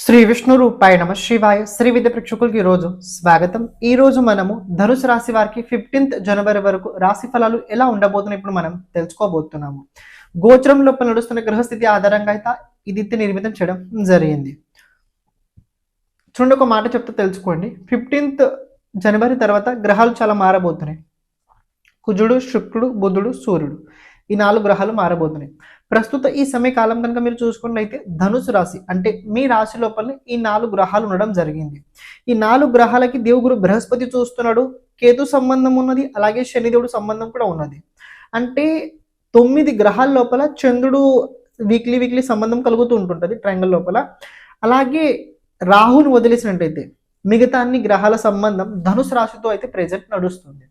శ్రీ విష్ణు రూపాయ నమ శివాయ. శ్రీ విద్య ప్రేక్షకులకి ఈరోజు స్వాగతం. ఈ రోజు మనము ధనుసు రాశి వారికి ఫిఫ్టీన్త్ జనవరి వరకు రాశి ఫలాలు ఎలా ఉండబోతున్నాయి ఇప్పుడు మనం తెలుసుకోబోతున్నాము. గోచరం లోపల నడుస్తున్న గ్రహస్థితి ఆధారంగా అయితే ఇది నిర్మితం చేయడం జరిగింది. చూడండి ఒక మాట చెప్తే తెలుసుకోండి. ఫిఫ్టీన్త్ జనవరి తర్వాత గ్రహాలు చాలా మారబోతున్నాయి. కుజుడు శుక్రుడు బుధుడు సూర్యుడు. ఈ నాలుగు గ్రహాలు మారబోతున్నాయి. ప్రస్తుత ఈ సమయకాలం కనుక మీరు చూసుకున్నట్లయితే ధనుసు రాశి అంటే మీ రాశి లోపల ఈ నాలుగు గ్రహాలు ఉండడం జరిగింది. ఈ నాలుగు గ్రహాలకి దేవుగురు బృహస్పతి చూస్తున్నాడు కేతు సంబంధం ఉన్నది అలాగే శనిదేవుడు సంబంధం కూడా ఉన్నది. అంటే తొమ్మిది గ్రహాల లోపల చంద్రుడు వీక్లీ వీక్లీ సంబంధం కలుగుతూ ఉంటుంటుంది ట్రయాంగిల్ లోపల. అలాగే రాహుని వదిలేసినట్టయితే మిగతా అన్ని గ్రహాల సంబంధం ధనుసు రాశితో అయితే ప్రెజెంట్ నడుస్తుంది.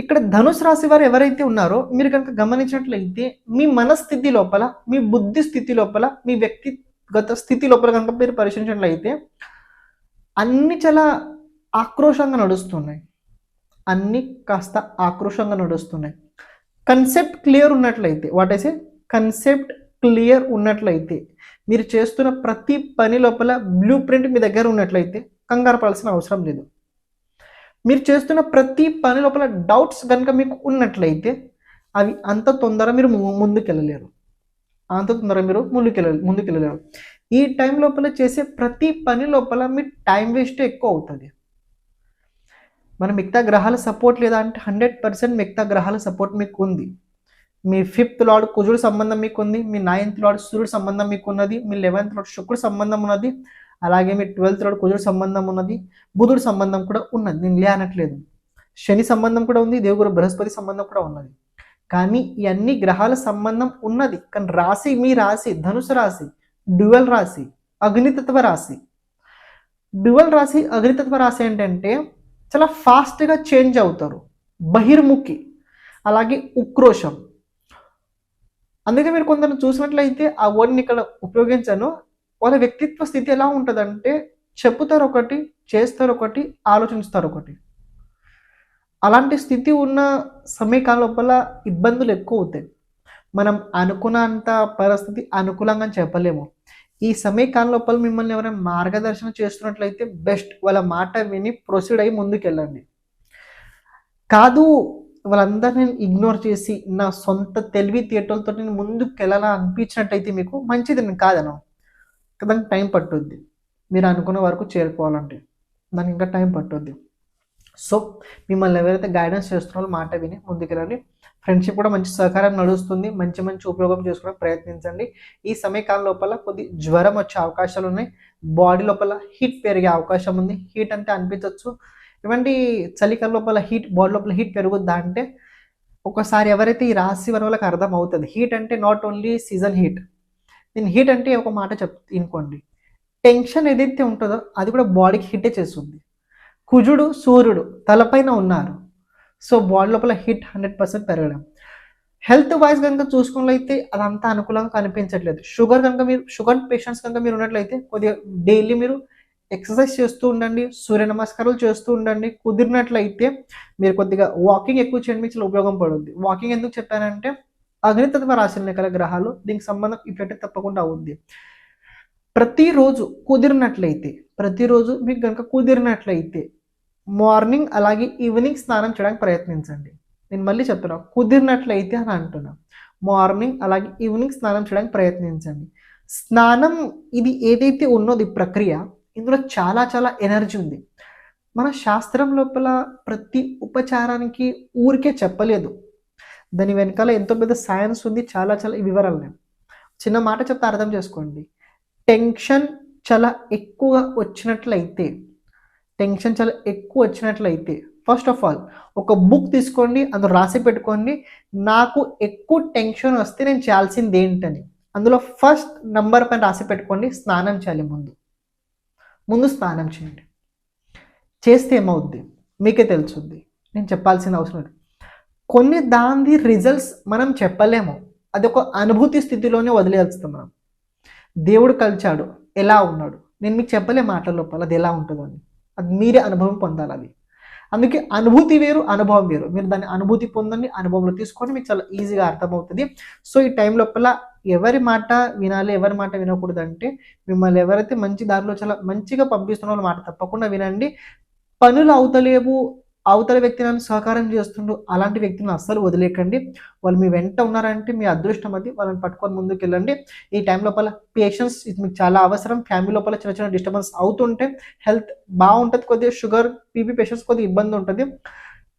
ఇక్కడ ధనుసు రాశి వారు ఎవరైతే ఉన్నారో మీరు కనుక గమనించినట్లయితే మీ మనస్థితి లోపల మీ బుద్ధి స్థితి లోపల మీ వ్యక్తిగత స్థితి లోపల కనుక మీరు పరిశీలించినట్లయితే అన్ని చాలా ఆక్రోషంగా నడుస్తున్నాయి. అన్నీ కాస్త ఆక్రోషంగా నడుస్తున్నాయి. కన్సెప్ట్ క్లియర్ ఉన్నట్లయితే వాట్ ఐసే కన్సెప్ట్ క్లియర్ ఉన్నట్లయితే మీరు చేస్తున్న ప్రతి పని లోపల బ్లూ ప్రింట్ మీ దగ్గర ఉన్నట్లయితే కంగారు పడాల్సిన అవసరం లేదు. మీరు చేస్తున్న ప్రతి పని లోపల డౌట్స్ కనుక మీకు ఉన్నట్లయితే అవి అంత తొందర మీరు ముందుకెళ్ళలేరు. అంత తొందర మీరు ముందుకెళ్ళ ముందుకెళ్ళలేరు. ఈ టైం లోపల చేసే ప్రతి పని లోపల మీ టైం వేస్ట్ ఎక్కువ అవుతుంది. మన మిగతా గ్రహాల సపోర్ట్ లేదా అంటే హండ్రెడ్ పర్సెంట్ మిగతా గ్రహాల సపోర్ట్ మీకు ఉంది మీ ఫిఫ్త్ లార్డ్ కుజుడు సంబంధం మీకు ఉంది మీ నైన్త్ లార్డ్ సూర్యుడు సంబంధం మీకు ఉన్నది మీ లెవెన్త్ లార్డ్ శుక్రుడు సంబంధం ఉన్నది అలాగే మీ ట్వెల్త్ రోడ్ కుజుడు సంబంధం ఉన్నది బుధుడు సంబంధం కూడా ఉన్నది. నేను లే అనట్లేదు శని సంబంధం కూడా ఉంది దేవుగురు బృహస్పతి సంబంధం కూడా ఉన్నది. కానీ ఈ అన్ని గ్రహాల సంబంధం ఉన్నది. కానీ రాశి మీ రాశి ధనుసు రాశి డ్యువల్ రాశి అగ్నితత్వ రాశి. డ్యువల్ రాశి అగ్నితత్వ రాశి ఏంటంటే చాలా ఫాస్ట్గా చేంజ్ అవుతారు. బహిర్ముఖి అలాగే ఉక్రోషం. అందుకే మీరు కొందరు చూసినట్లయితే ఆ వర్డ్ని ఇక్కడ ఉపయోగించాను. వాళ్ళ వ్యక్తిత్వ స్థితి ఎలా ఉంటుందంటే చెప్పుతారు ఒకటి చేస్తారు ఒకటి ఆలోచిస్తారు ఒకటి అలాంటి స్థితి ఉన్న సమయకాల లోపల ఇబ్బందులు ఎక్కువ అవుతాయి మనం అనుకున్నంత పరిస్థితి అనుకూలంగా చెప్పలేము. ఈ సమయకాల లోపల మిమ్మల్ని ఎవరైనా మార్గదర్శనం చేస్తున్నట్లయితే బెస్ట్. వాళ్ళ మాట విని ప్రొసీడ్ అయ్యి ముందుకెళ్ళండి. కాదు వాళ్ళందరినీ ఇగ్నోర్ చేసి నా సొంత తెలివి థియేటర్లతో నేను ముందుకు వెళ్ళాలని అనిపించినట్టయితే మీకు మంచిది నేను కాదను దానికి టైం పట్టుద్ది. మీరు అనుకున్న వరకు చేరుకోవాలంటే. దానికి ఇంకా టైం పట్టుద్ది. సో మిమ్మల్ని ఎవరైతే గైడెన్స్ చేస్తున్నారో మాట విని ముందుకు రండి. ఫ్రెండ్షిప్ కూడా మంచి సహకారం నడుస్తుంది. మంచి మంచి ఉపయోగం చేసుకోవడానికి ప్రయత్నించండి. ఈ సమయకాలం లోపల కొద్ది జ్వరం వచ్చే అవకాశాలు ఉన్నాయి. బాడీ లోపల హీట్ పెరిగే అవకాశం ఉంది. హీట్ అంటే అనిపించవచ్చు ఇవంటి చలికాలం లోపల హీట్ బాడీ లోపల హీట్ పెరుగుద్దా అంటే ఒకసారి ఎవరైతే ఈ రాశి వారి వాళ్ళకి అర్థం అవుతుంది హీట్ అంటే నాట్ ఓన్లీ సీజన్ హీట్ నేను హీట్ అంటే ఒక మాట చెప్ అనుకోండి టెన్షన్ ఏదైతే ఉంటుందో అది కూడా బాడీకి హిట్టే చేస్తుంది. కుజుడు సూర్యుడు తలపైన ఉన్నారు. సో బాడీ లోపల హిట్ హండ్రెడ్ పర్సెంట్ పెరగడం. హెల్త్ వైజ్ కనుక చూసుకున్నట్లయితే అదంతా అనుకూలంగా కనిపించట్లేదు. షుగర్ కనుక మీరు షుగర్ పేషెంట్స్ కనుక మీరు ఉన్నట్లయితే కొద్దిగా డైలీ మీరు ఎక్సర్సైజ్ చేస్తూ ఉండండి సూర్య నమస్కారాలు చేస్తూ ఉండండి. కుదిరినట్లయితే మీరు కొద్దిగా వాకింగ్ ఎక్కువ చేయడం మీకు ఉపయోగం పడుతుంది వాకింగ్ ఎందుకు చెప్పానంటే అగ్నితత్వ రాశులు గల గ్రహాలు దీనికి సంబంధం ఇఫెక్ట్ తప్పకుండా అవుద్ది ప్రతిరోజు కుదిరినట్లయితే ప్రతిరోజు మీకు కనుక కుదిరినట్లయితే మార్నింగ్ అలాగే ఈవినింగ్ స్నానం చేయడానికి ప్రయత్నించండి. నేను మళ్ళీ చెప్తున్నా కుదిరినట్లయితే అని అంటున్నా. మార్నింగ్ అలాగే ఈవినింగ్ స్నానం చేయడానికి ప్రయత్నించండి. స్నానం ఇది ఏదైతే ఉన్నది ప్రక్రియ ఇందులో చాలా చాలా ఎనర్జీ ఉంది. మన శాస్త్రం లోపల ప్రతి ఉపచారానికి ఊరికే చెప్పలేదు. దాని వెనకాల ఎంతో పెద్ద సైన్స్ ఉంది చాలా చాలా వివరాలు ఉన్నాయి చిన్న మాట చెప్తే అర్థం చేసుకోండి. టెన్షన్ చాలా ఎక్కువ వచ్చినట్లయితే టెన్షన్ చాలా ఎక్కువ వచ్చినట్లయితే ఫస్ట్ ఆఫ్ ఆల్ ఒక బుక్ తీసుకోండి అందులో రాసి పెట్టుకోండి. నాకు ఎక్కువ టెన్షన్ వస్తే నేను చేయాల్సింది ఏంటని. అందులో ఫస్ట్ నంబర్ పైన రాసి పెట్టుకోండి స్నానం చేయాలి ముందు. ముందు స్నానం చేయండి. చేస్తే ఏమవుద్ది? మీకే తెలుసుద్ది. నేను చెప్పాల్సిన అవసరం లేదు. కొన్ని దాని రిజల్ట్స్ మనం చెప్పలేము. అది ఒక అనుభూతి స్థితిలోనే వదిలేస్తాం మనం. దేవుడు కలిచాడు. ఎలా ఉన్నాడు? నేను మీకు చెప్పలే మాటల లోపల అది ఎలా ఉంటుందో అని. అది మీరే అనుభవం పొందాలి అది. అందుకే అనుభూతి వేరు అనుభవం వేరు. మీరు దాన్ని అనుభూతి పొందండి అనుభవంలో తీసుకొని మీకు చాలా ఈజీగా అర్థమవుతుంది. సో ఈ టైం లోపల ఎవరి మాట వినాలి ఎవరి మాట వినకూడదు అంటే మిమ్మల్ని ఎవరైతే మంచి దారిలో చాలా మంచిగా పంపిస్తున్న వాళ్ళ మాట తప్పకుండా వినండి. పనులు అవుతలేవు అవతల వ్యక్తి నన్ను సహకారం చేస్తుండు అలాంటి వ్యక్తిని అస్సలు వదిలేకండి. వాళ్ళు మీ వెంట ఉన్నారంటే మీ అదృష్టం అది. వాళ్ళని పట్టుకొని ముందుకు వెళ్ళండి ఈ టైం లోపల పేషెన్స్ ఇది మీకు చాలా అవసరం. ఫ్యామిలీ లోపల చిన్న చిన్న డిస్టర్బెన్స్ అవుతుంటే హెల్త్ బాగుంటుంది కొద్దిగా షుగర్ బీపీ పేషెంట్స్ కొద్దిగా ఇబ్బంది ఉంటుంది.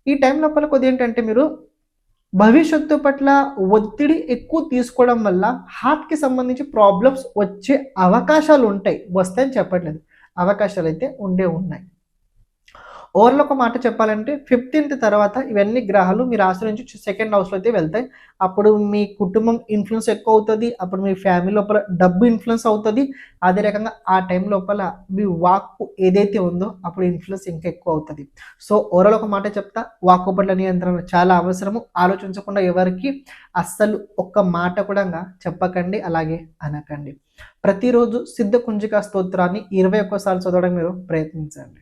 ఈ టైం లోపల కొద్దిగా ఏంటంటే మీరు భవిష్యత్తు పట్ల ఒత్తిడి ఎక్కువ తీసుకోవడం వల్ల హార్ట్కి సంబంధించి ప్రాబ్లమ్స్ వచ్చే అవకాశాలు ఉంటాయి. వస్తాయని చెప్పట్లేదు. అవకాశాలు అయితే ఉండే ఉన్నాయి. ఓవర్లో ఒక మాట చెప్పాలంటే ఫిఫ్టీన్త్ తర్వాత ఇవన్నీ గ్రహాలు మీ రాశి నుంచి సెకండ్ హౌస్లో అయితే వెళ్తాయి. అప్పుడు మీ కుటుంబం ఇన్ఫ్లుయెన్స్ ఎక్కువ అవుతుంది. అప్పుడు మీ ఫ్యామిలీ లోపల డబ్బు ఇన్ఫ్లుయెన్స్ అవుతుంది. అదే రకంగా ఆ టైం లోపల మీ వాక్కు ఏదైతే ఉందో అప్పుడు ఇన్ఫ్లుయెన్స్ ఇంకా ఎక్కువ అవుతుంది. సో ఓవరాల్ ఒక మాట చెప్తా వాక్కు పట్ల నియంత్రణ చాలా అవసరము. ఆలోచించకుండా ఎవరికి అస్సలు ఒక్క మాట కూడా చెప్పకండి అలాగే అనకండి. ప్రతిరోజు సిద్ధ కుంజిక స్తోత్రాన్ని ఇరవై ఒక్కసార్లు చదవడం మీరు ప్రయత్నించండి.